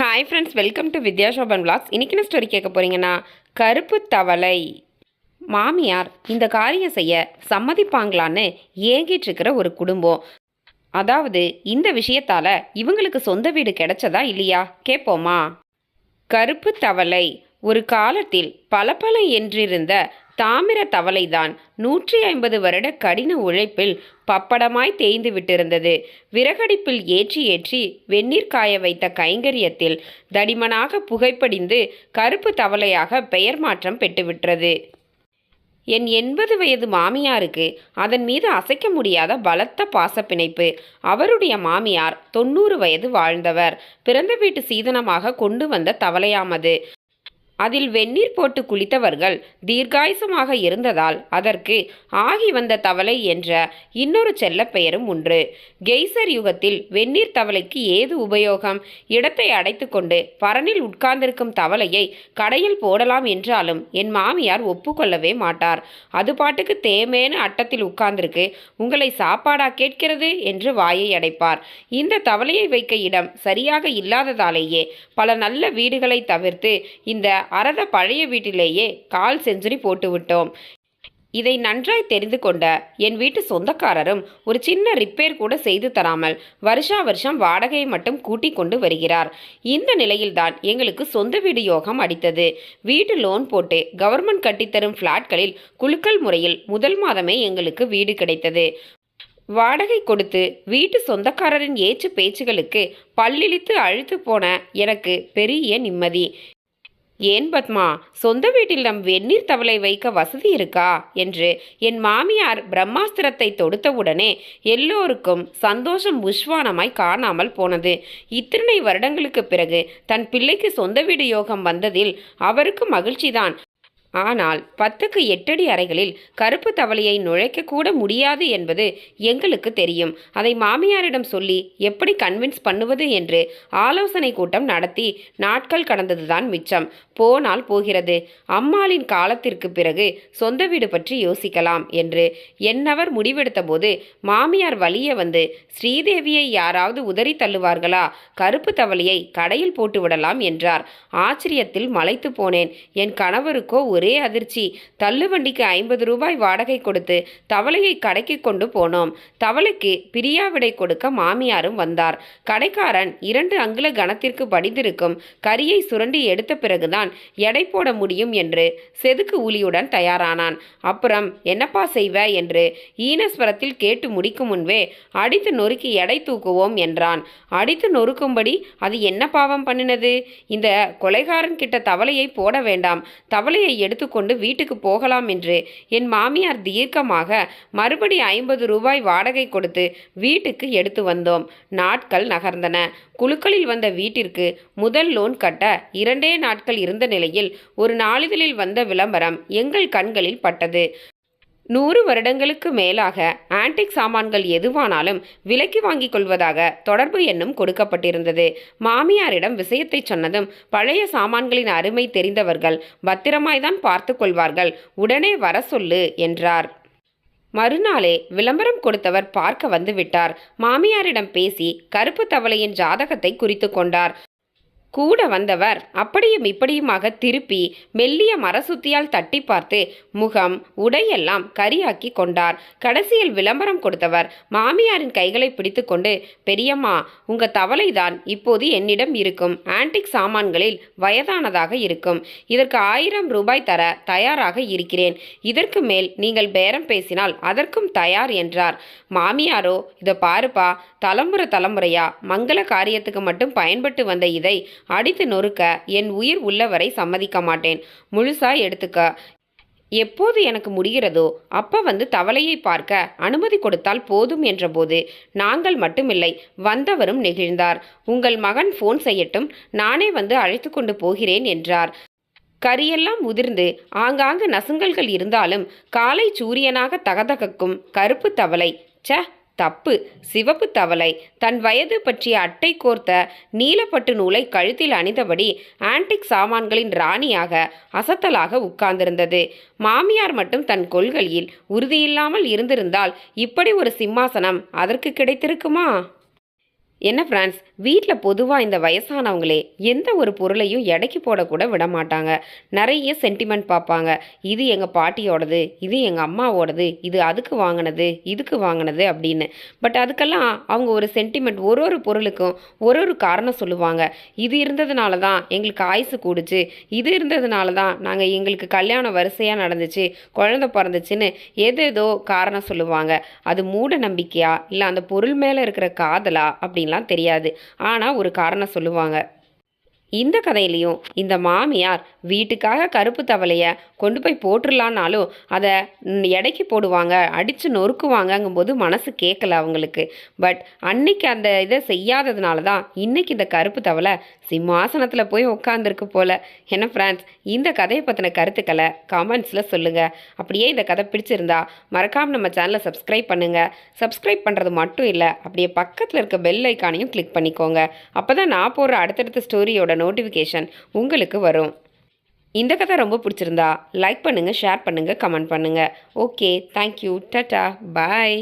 Hi friends welcome to Vidya Sobhan vlogs. இன்னைக்கு story கேட்க போறீங்கன்னா கருப்பு தவளை. மாமியார் இந்த காரியம் செய்ய சம்மதிப்பாங்களான்னு ஏங்கிட்டிருக்கிற ஒரு குடும்பம். அதாவது இந்த விஷயத்தால் இவங்களுக்கு சொந்த வீடு கிடைச்சதா இல்லையா? கேட்போமா கருப்பு தவளை ஒரு காலத்தில் பல என்றிருந்த தாமிர தவளைதான் நூற்றி ஐம்பது வருட கடின உழைப்பில் பப்படமாய் தேய்ந்து விட்டிருந்தது. விறகடிப்பில் ஏற்றி ஏற்றி வெந்நீர் காய வைத்த கைங்கரியத்தில் தடிமனாக புகைப்படிந்து கருப்பு தவளையாக பெயர் மாற்றம் பெற்றுவிட்டது. என் எண்பது வயது மாமியாருக்கு அதன் மீது அசைக்க முடியாத பலத்த பாசப்பிணைப்பு. அவருடைய மாமியார் தொண்ணூறு வயது வாழ்ந்தவர். பிறந்த வீட்டு சீதனமாக கொண்டு வந்த தவளையாமது. அதில் வெந்நீர் போட்டு குளித்தவர்கள் தீர்காயுசமாக இருந்ததால் அதற்கு ஆகி வந்த தவளை என்ற இன்னொரு செல்லப்பெயரும் உண்டு. கெய்சர் யுகத்தில் வெந்நீர் தவளைக்கு ஏது உபயோகம்? இடத்தை அடைத்துக்கொண்டு பரனில் உட்கார்ந்திருக்கும் தவளையை கடையில் போடலாம் என்றாலும் என் மாமியார் ஒப்புக்கொள்ளவே மாட்டார். அது பாட்டுக்கு தேமேன அட்டத்தில் உட்கார்ந்திருக்கு. உங்களை சாப்பாடா கேட்கிறது? என்று வாயை அடைப்பார். இந்த தவளையை வைக்க இடம் சரியாக இல்லாததாலேயே பல நல்ல வீடுகளை தவிர்த்து இந்த அறத பழைய வீட்டிலேயே கால் செஞ்சுரி போட்டுவிட்டோம். இதை நன்றாய் தெரிந்து கொண்ட என் வீட்டு சொந்தக்காரரும் ஒரு சின்ன ரிப்பேர் கூட செய்து தராமல் வருஷா வருஷம் வாடகையை மட்டும் கூட்டிக் கொண்டு வருகிறார். இந்த நிலையில்தான் எங்களுக்கு சொந்த வீடு யோகம் அடித்தது. வீட்டு லோன் போட்டு கவர்மெண்ட் கட்டித்தரும் ஃப்ளாட்களில் குலுக்கல் முறையில் முதல் மாதமே எங்களுக்கு வீடு கிடைத்தது. வாடகை கொடுத்து வீட்டு சொந்தக்காரரின் ஏச்சு பேச்சுகளுக்கு பல்லிழித்து அழுத்து போன எனக்கு பெரிய நிம்மதி. ஏன் பத்மா சொந்த வீட்டில் நம் வெந்நீர் தவளை வைக்க வசதி இருக்கா? என்று என் மாமியார் பிரம்மாஸ்திரத்தை தொடுத்தவுடனே எல்லோருக்கும் சந்தோஷம் உஷ்வானமாய் காணாமல் போனது. இத்தனை வருடங்களுக்கு பிறகு தன் பிள்ளைக்கு சொந்த வீடு யோகம் வந்ததில் அவருக்கு மகிழ்ச்சிதான். ஆனால் பத்துக்கு எட்டடி அறைகளில் கருப்பு தவளையை நுழைக்கக்கூட முடியாது என்பது எங்களுக்கு தெரியும். அதை மாமியாரிடம் சொல்லி எப்படி கன்வின்ஸ் பண்ணுவது என்று ஆலோசனை கூட்டம் நடத்தி நாட்கள் கடந்ததுதான் மிச்சம். போனால் போகிறது. அம்மாளின் காலத்திற்கு பிறகு சொந்த வீடு பற்றி யோசிக்கலாம் என்று என்னவர் முடிவெடுத்தபோது மாமியார் வழியே வந்து ஸ்ரீதேவியை யாராவது உதறி தள்ளுவார்களா? கருப்பு தவளையை கடையில் போட்டு விடலாம் என்றார். ஆச்சரியத்தில் மலைத்து போனேன். என் கணவருக்கோ ஒரே ஒரே அதிர்ச்சி. தள்ளுவண்டிக்கு ஐம்பது ரூபாய் வாடகை கொடுத்து தவளையை கடைக்கு கொண்டு போனோம். தவளைக்கு பிரியாவிடை கொடுக்க மாமியாரும் வந்தார். கடைக்காரன் இரண்டு அங்குல கணத்திற்கு படிந்திருக்கும் கரியை சுரண்டி எடுத்த பிறகுதான் எடை போட முடியும் என்று செதுக்கு ஊலியுடன் தயாரானான். அப்புறம் என்னப்பா செய்வ? என்று ஈனஸ்வரத்தில் கேட்டு முடிக்கும் முன்பே அடித்து நொறுக்கி எடை தூக்குவோம் என்றான். அடித்து நொறுக்கும்படி அது என்ன பாவம் பண்ணினது? இந்த கொலைகாரன் கிட்ட தவளையை போட வேண்டாம். தவளையை எடுத்துக்கொண்டு வீட்டுக்கு போகலாம் என்று என் மாமியார் தீர்க்கமாக மறுபடி ஐம்பது ரூபாய் வாடகை கொடுத்து வீட்டுக்கு எடுத்து வந்தோம். நாட்கள் நகர்ந்தன. குழுக்களில் வந்த வீட்டிற்கு முதல் லோன் கட்ட இரண்டே நாட்கள் இருந்த நிலையில் ஒரு நாளிதழில் வந்த விளம்பரம் எங்கள் கண்களில் பட்டது. நூறு வருடங்களுக்கு மேலாக ஆன்டிக் சாமான்கள் எதுவானாலும் விலைக்கு வாங்கிக் கொள்வதாக தொடர்பு எண்ணும் கொடுக்கப்பட்டிருந்தது. மாமியாரிடம் விஷயத்தை சொன்னதும் பழைய சாமான்களின் அருமை தெரிந்தவர்கள் பத்திரமாய்தான் பார்த்து கொள்வார்கள் உடனே வர சொல்லு என்றார். மறுநாளே விளம்பரம் கொடுத்தவர் பார்க்க வந்து விட்டார் மாமியாரிடம் பேசி கருப்பு தவளையின் ஜாதகத்தை குறித்து கொண்டார். கூட வந்தவர் அப்படியும் இப்படியுமாக திருப்பி மெல்லிய மரசுத்தியால் தட்டி பார்த்து முகம் உடையெல்லாம் கரியாக்கி கொண்டார். கடைசியில் விளம்பரம் கொடுத்தவர் மாமியாரின் கைகளை பிடித்துக்கொண்டு பெரியம்மா உங்க தவளைதான் இப்போது என்னிடம் இருக்கும். ஆன்டிக் சாமான்களில் வயதானதாக இருக்கும். இதற்கு ஆயிரம் ரூபாய் தர தயாராக இருக்கிறேன். இதற்கு மேல் நீங்கள் பேரம் பேசினால் அதற்கும் தயார் என்றார். மாமியாரோ இதை பாருப்பா தலைமுறை தலைமுறையா. மங்கள காரியத்துக்கு மட்டும் பயன்பட்டு வந்த இதை அடித்து நொறுக்க என் உயிர் உள்ளவரை சம்மதிக்க மாட்டேன். முழுசா எடுத்துக்க. எப்போது எனக்கு முடிகிறதோ அப்ப வந்து தவளையை பார்க்க அனுமதி கொடுத்தால் போதும் என்றபோது நாங்கள் மட்டுமில்லை வந்தவரும் நெகிழ்ந்தார். உங்கள் மகன் ஃபோன் செய்யட்டும் நானே வந்து அழைத்து கொண்டு போகிறேன் என்றார். கரியெல்லாம் உதிர்ந்து ஆங்காங்கு நசுங்கல்கள் இருந்தாலும் காலை சூரியனாக தகதகக்கும் கருப்பு தவளை ச்ச தப்பு சிவப்பு தவளை. தன் வயது பற்றிய அட்டை கோர்த்த நீலப்பட்டு நூலை கழுத்தில் அணிந்தபடி ஆன்டிக் சாமான்களின் ராணியாக அசத்தலாக உட்கார்ந்திருந்தது. மாமியார் மட்டும் தன் கொள்கையில் உறுதியில்லாமல் இருந்திருந்தால் இப்படி ஒரு சிம்மாசனம் அதற்கு கிடைத்திருக்குமா? என்ன ஃப்ரான்ஸ்? வீட்டில் பொதுவாக இந்த வயசானவங்களே எந்த ஒரு பொருளையும் எடைக்கு போடக்கூட விட மாட்டாங்க. நிறைய சென்டிமெண்ட் பார்ப்பாங்க. இது எங்கள் பாட்டியோடது இது எங்கள் அம்மாவோடது இது அதுக்கு வாங்கினது இதுக்கு வாங்கினது அப்படின்னு. பட் அதுக்கெல்லாம் அவங்க ஒரு சென்டிமெண்ட் ஒரு ஒரு பொருளுக்கும் ஒரு ஒரு காரணம் சொல்லுவாங்க. இது இருந்ததுனால தான் எங்களுக்கு ஆயுசு கூடுச்சு. இது இருந்ததுனால தான் நாங்கள் எங்களுக்கு கல்யாணம் வரிசையாக நடந்துச்சு குழந்தை பிறந்துச்சுன்னு ஏதேதோ காரணம் சொல்லுவாங்க. அது மூட நம்பிக்கையா? இல்லை அந்த பொருள் மேலே இருக்கிற காதலா? அப்படின்னு அப்படின்லாம் தெரியாது. ஆனால் ஒரு காரணம் சொல்லுவாங்க. இந்த கதையிலையும் இந்த மாமியார் வீட்டுக்காக கருப்பு தவளையை கொண்டு போய் போட்டுடலான்னாலும் அதை எடைக்கு போடுவாங்க அடித்து நொறுக்குவாங்கங்கும்போது மனசு கேட்கல அவங்களுக்கு. பட் அன்னைக்கு அந்த இதை செய்யாததுனால தான் இன்னைக்கு இந்த கருப்பு தவளை சிம்மாசனத்தில் போய் உட்காந்துருக்கு போல. என்ன ஃப்ரெண்ட்ஸ் இந்த கதையை பற்றின கருத்துக்களை கமெண்ட்ஸில் சொல்லுங்கள் அப்படியே இந்த கதை பிடிச்சிருந்தா மறக்காமல் நம்ம சேனலை சப்ஸ்கிரைப் பண்ணுங்கள் சப்ஸ்கிரைப் பண்ணுறது மட்டும் இல்லை அப்படியே பக்கத்தில் இருக்க பெல் ஐக்கானையும் கிளிக் பண்ணிக்கோங்க. அப்போ தான் நான் போடுற அடுத்தடுத்த ஸ்டோரியோட நோட்டிஃபிகேஷன் உங்களுக்கு வரும். இந்த கதை ரொம்ப பிடிச்சிருந்தா லைக் பண்ணுங்கள் ஷேர் பண்ணுங்கள் கமெண்ட் பண்ணுங்கள் ஓகே தேங்க்யூ டட்டா பாய்